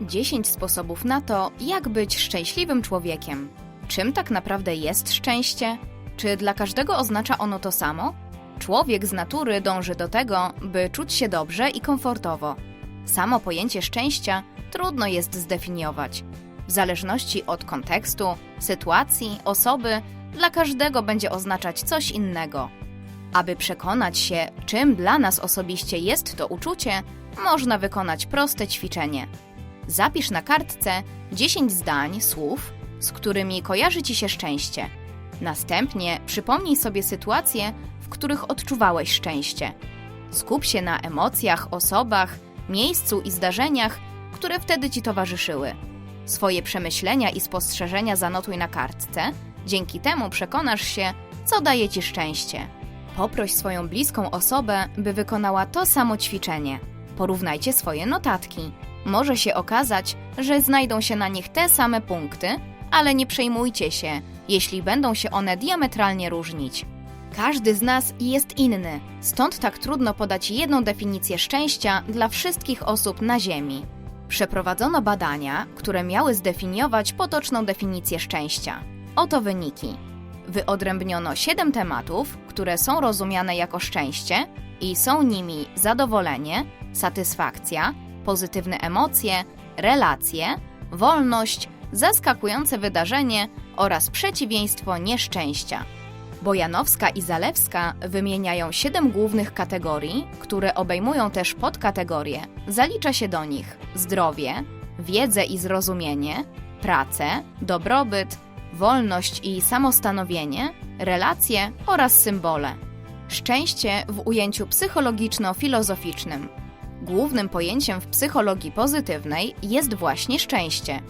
10 sposobów na to, jak być szczęśliwym człowiekiem. Czym tak naprawdę jest szczęście? Czy dla każdego oznacza ono to samo? Człowiek z natury dąży do tego, by czuć się dobrze i komfortowo. Samo pojęcie szczęścia trudno jest zdefiniować. W zależności od kontekstu, sytuacji, osoby, dla każdego będzie oznaczać coś innego. Aby przekonać się, czym dla nas osobiście jest to uczucie, można wykonać proste ćwiczenie. Zapisz na kartce 10 zdań, słów, z którymi kojarzy ci się szczęście. Następnie przypomnij sobie sytuacje, w których odczuwałeś szczęście. Skup się na emocjach, osobach, miejscu i zdarzeniach, które wtedy ci towarzyszyły. Swoje przemyślenia i spostrzeżenia zanotuj na kartce, dzięki temu przekonasz się, co daje ci szczęście. Poproś swoją bliską osobę, by wykonała to samo ćwiczenie. Porównajcie swoje notatki. Może się okazać, że znajdą się na nich te same punkty, ale nie przejmujcie się, jeśli będą się one diametralnie różnić. Każdy z nas jest inny, stąd tak trudno podać jedną definicję szczęścia dla wszystkich osób na Ziemi. Przeprowadzono badania, które miały zdefiniować potoczną definicję szczęścia. Oto wyniki. Wyodrębniono 7 tematów, które są rozumiane jako szczęście i są nimi zadowolenie, satysfakcja, pozytywne emocje, relacje, wolność, zaskakujące wydarzenie oraz przeciwieństwo nieszczęścia. Bojanowska i Zalewska wymieniają siedem głównych kategorii, które obejmują też podkategorie. Zalicza się do nich zdrowie, wiedzę i zrozumienie, pracę, dobrobyt, wolność i samostanowienie, relacje oraz symbole. Szczęście w ujęciu psychologiczno-filozoficznym. Głównym pojęciem w psychologii pozytywnej jest właśnie szczęście.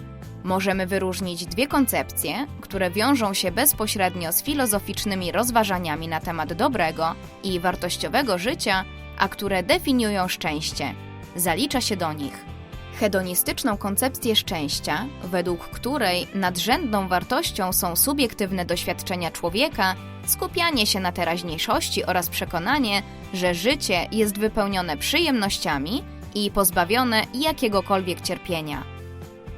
Możemy wyróżnić dwie koncepcje, które wiążą się bezpośrednio z filozoficznymi rozważaniami na temat dobrego i wartościowego życia, a które definiują szczęście. Zalicza się do nich hedonistyczną koncepcję szczęścia, według której nadrzędną wartością są subiektywne doświadczenia człowieka, skupianie się na teraźniejszości oraz przekonanie, że życie jest wypełnione przyjemnościami i pozbawione jakiegokolwiek cierpienia.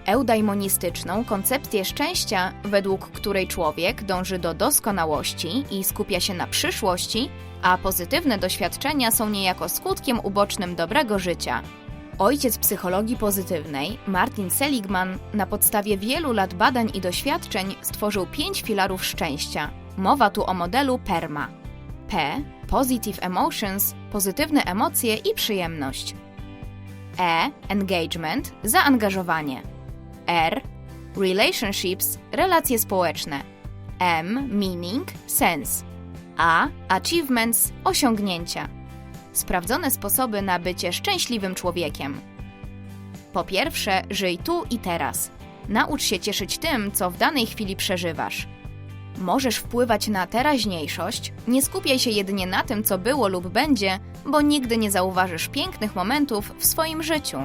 Eudaimonistyczną koncepcję szczęścia, według której człowiek dąży do doskonałości i skupia się na przyszłości, a pozytywne doświadczenia są niejako skutkiem ubocznym dobrego życia. Ojciec psychologii pozytywnej, Martin Seligman, na podstawie wielu lat badań i doświadczeń stworzył pięć filarów szczęścia. Mowa tu o modelu PERMA. P Positive Emotions pozytywne emocje i przyjemność. E Engagement zaangażowanie. R Relationships relacje społeczne. M Meaning sense. A Achievements osiągnięcia. Sprawdzone sposoby na bycie szczęśliwym człowiekiem. Po pierwsze, żyj tu i teraz. Naucz się cieszyć tym, co w danej chwili przeżywasz. Możesz wpływać na teraźniejszość, nie skupiaj się jedynie na tym, co było lub będzie, bo nigdy nie zauważysz pięknych momentów w swoim życiu.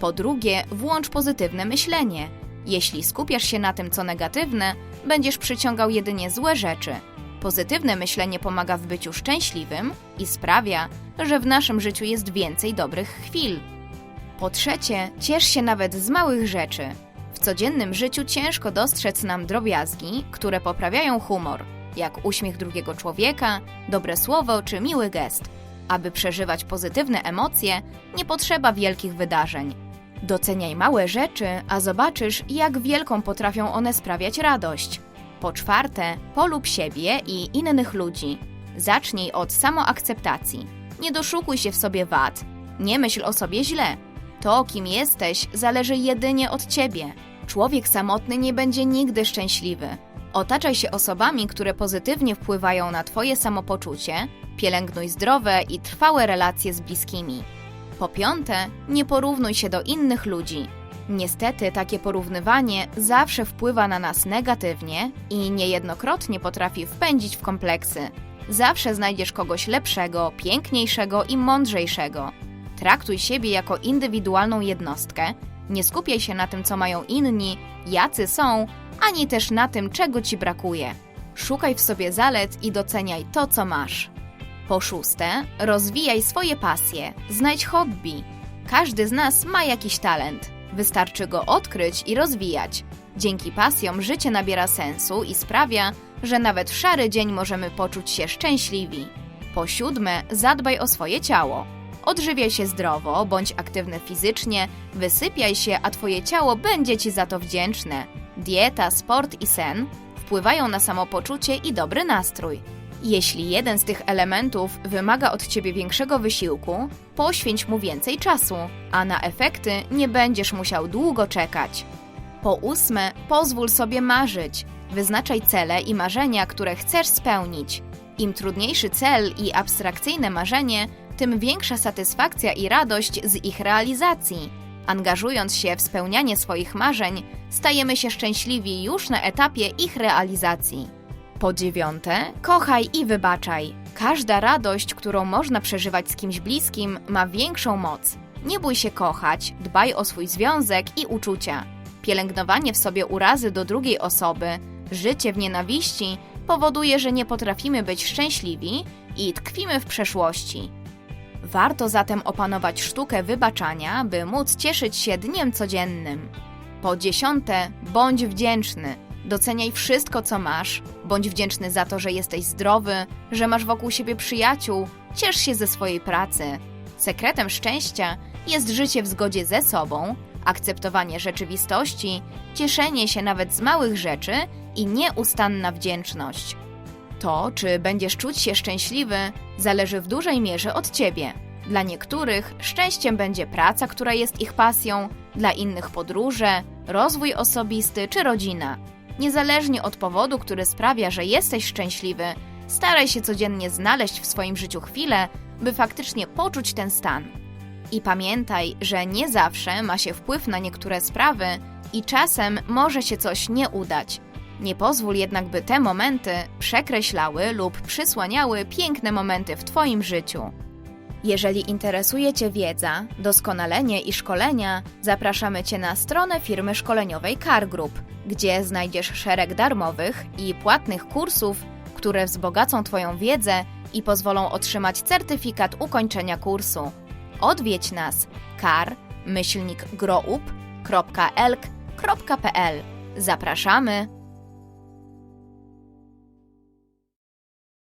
Po drugie, włącz pozytywne myślenie. Jeśli skupiasz się na tym, co negatywne, będziesz przyciągał jedynie złe rzeczy. Pozytywne myślenie pomaga w byciu szczęśliwym i sprawia, że w naszym życiu jest więcej dobrych chwil. Po trzecie, ciesz się nawet z małych rzeczy. W codziennym życiu ciężko dostrzec nam drobiazgi, które poprawiają humor, jak uśmiech drugiego człowieka, dobre słowo czy miły gest. Aby przeżywać pozytywne emocje, nie potrzeba wielkich wydarzeń. Doceniaj małe rzeczy, a zobaczysz, jak wielką potrafią one sprawiać radość. Po czwarte, polub siebie i innych ludzi. Zacznij od samoakceptacji. Nie doszukuj się w sobie wad. Nie myśl o sobie źle. To, kim jesteś, zależy jedynie od ciebie. Człowiek samotny nie będzie nigdy szczęśliwy. Otaczaj się osobami, które pozytywnie wpływają na Twoje samopoczucie, pielęgnuj zdrowe i trwałe relacje z bliskimi. Po piąte, nie porównuj się do innych ludzi. Niestety, takie porównywanie zawsze wpływa na nas negatywnie i niejednokrotnie potrafi wpędzić w kompleksy. Zawsze znajdziesz kogoś lepszego, piękniejszego i mądrzejszego. Traktuj siebie jako indywidualną jednostkę, nie skupiaj się na tym, co mają inni, jacy są, ani też na tym, czego ci brakuje. Szukaj w sobie zalet i doceniaj to, co masz. Po szóste, rozwijaj swoje pasje, znajdź hobby. Każdy z nas ma jakiś talent. Wystarczy go odkryć i rozwijać. Dzięki pasjom życie nabiera sensu i sprawia, że nawet w szary dzień możemy poczuć się szczęśliwi. Po siódme, zadbaj o swoje ciało. Odżywiaj się zdrowo, bądź aktywny fizycznie, wysypiaj się, a twoje ciało będzie ci za to wdzięczne. Dieta, sport i sen wpływają na samopoczucie i dobry nastrój. Jeśli jeden z tych elementów wymaga od ciebie większego wysiłku, poświęć mu więcej czasu, a na efekty nie będziesz musiał długo czekać. Po ósme, pozwól sobie marzyć. Wyznaczaj cele i marzenia, które chcesz spełnić. Im trudniejszy cel i abstrakcyjne marzenie, tym większa satysfakcja i radość z ich realizacji. Angażując się w spełnianie swoich marzeń, stajemy się szczęśliwi już na etapie ich realizacji. Po dziewiąte, kochaj i wybaczaj. Każda radość, którą można przeżywać z kimś bliskim, ma większą moc. Nie bój się kochać, dbaj o swój związek i uczucia. Pielęgnowanie w sobie urazy do drugiej osoby, życie w nienawiści powoduje, że nie potrafimy być szczęśliwi i tkwimy w przeszłości. Warto zatem opanować sztukę wybaczania, by móc cieszyć się dniem codziennym. Po dziesiąte, bądź wdzięczny. Doceniaj wszystko, co masz. Bądź wdzięczny za to, że jesteś zdrowy, że masz wokół siebie przyjaciół. Ciesz się ze swojej pracy. Sekretem szczęścia jest życie w zgodzie ze sobą, akceptowanie rzeczywistości, cieszenie się nawet z małych rzeczy i nieustanna wdzięczność. To, czy będziesz czuć się szczęśliwy, zależy w dużej mierze od ciebie. Dla niektórych szczęściem będzie praca, która jest ich pasją, dla innych podróże, rozwój osobisty czy rodzina. Niezależnie od powodu, który sprawia, że jesteś szczęśliwy, staraj się codziennie znaleźć w swoim życiu chwilę, by faktycznie poczuć ten stan. I pamiętaj, że nie zawsze ma się wpływ na niektóre sprawy i czasem może się coś nie udać. Nie pozwól jednak, by te momenty przekreślały lub przysłaniały piękne momenty w Twoim życiu. Jeżeli interesuje Cię wiedza, doskonalenie i szkolenia, zapraszamy Cię na stronę firmy szkoleniowej Car Group, gdzie znajdziesz szereg darmowych i płatnych kursów, które wzbogacą Twoją wiedzę i pozwolą otrzymać certyfikat ukończenia kursu. Odwiedź nas kar-group.elk.pl Zapraszamy!